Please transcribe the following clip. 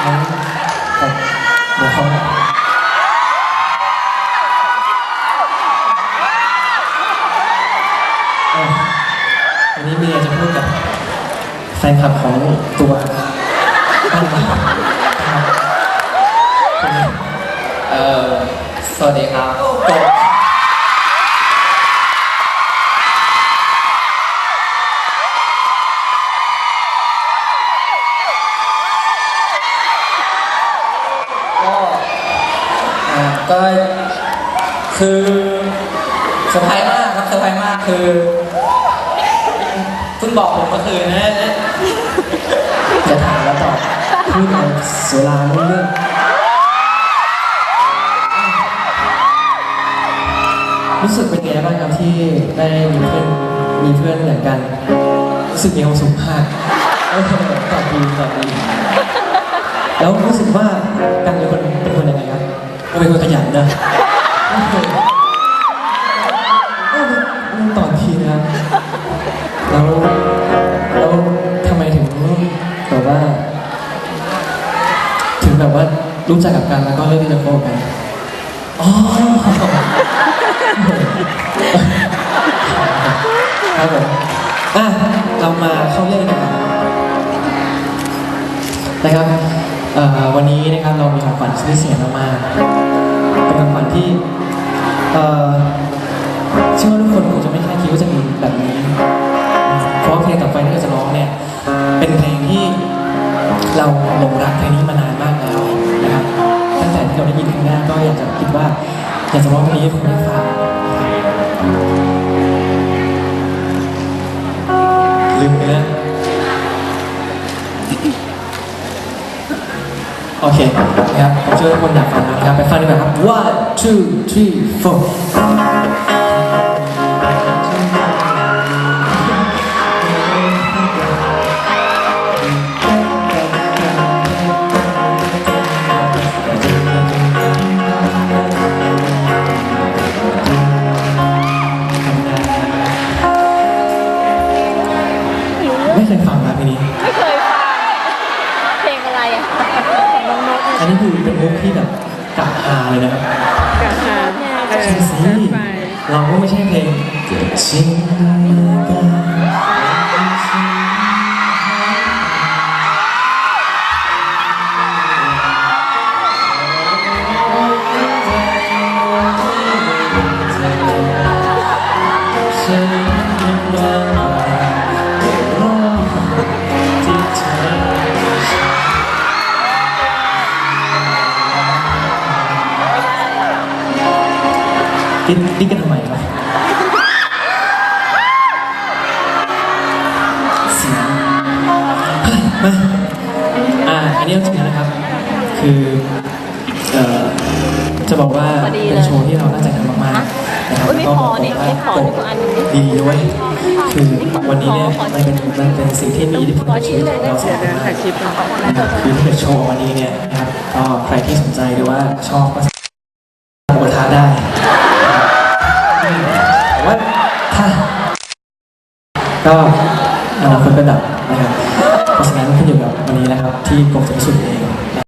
เดี๋ยวเขาเอ่อวันนี้มีอะไรจะพูดกับแฟนคลับของตัวบ้างไหมครับเป็นเอ่อสวัสดีครับ ก็คือเซอร์ไพรส์มากครับเซอร์ไพรส์มากคือเพิ่งบอกผมเมื่อคืนนะจะถามแล้วตอบพูดเอาเสียเวลาไม่เรื่องรู้สึกเป็นไงบ้างครับที่ได้มีเพื่อนมีเพื่อนเหมือนกันรู้สึกมีความสุขมากเออตอบดีตอบดีแล้วรู้สึกว่า นะโอเคเออมันตอทีนะแล้วแล้วทำไมถึงแบบว่า ถึงแบบว่ารู้จักกับกันแล้วก็เลือกที่จะคบกันอ๋อครับผมอะเรามาเข้าเรื่องกันนะครับนะครับวันนี้นะครับเรามีของขวัญพิเศษมากๆ เป็นของขวัญที่เอ่อเชื่อว่าทุกคนคงจะไม่คาดคิดว่าจะมีแบบนี้ เพราะเพลงต่อไปที่เราจะร้องเนี่ยเป็นเพลงที่เราหลงรักเพลงนี้มานานมากแล้วนะครับตั้งแต่ที่เราได้ยินครั้งแรกก็อยากจะคิดว่าอยากจะร้องเพลงนี้ให้คุณได้ฟังลืมเนื้อ โอเคนะครับผมเชื่อว่าทุกคนอยากฟังนะครับไปฟังดีกว่าครับ one two three four ที่แบบกักฮาเลยนะครับกะหาเออใช่สิจัดไป เราก็ไม่ใช่เพลงเกิดชิงกัน ดิ้นดิ้นกันทำไมวะเสียงเฮ้ยมาอ่าอันนี้เอาจริงๆนะครับ คือเอ่อจะบอกว่าพอดีเป็เลนยโชว์ที่เราตั้งใจทำมากๆนะครับอุ๊ยไม่พอนี่แล้วไม่พอก็นี่ก็อันหนึ่งดิดีด้วย คือวันนี้เนี่ยพอมันเป็นมันเป็นสิ่งที่มีอิทธิพลกับชีวิตของเราสองคนเดี๋ยวมากถ่ายคลิปก่อนนะครับคือถ้าเกิดโชว์วันนี้เนี่ยนะครับก็ใครที่สนใจหรือว่าชอบก็ ก็อนาคตเป็นดับนะครับเพราะฉะนั้นขึ้นอยู่กับวันนี้นะครับ ที่กรมสรรพสุดเอง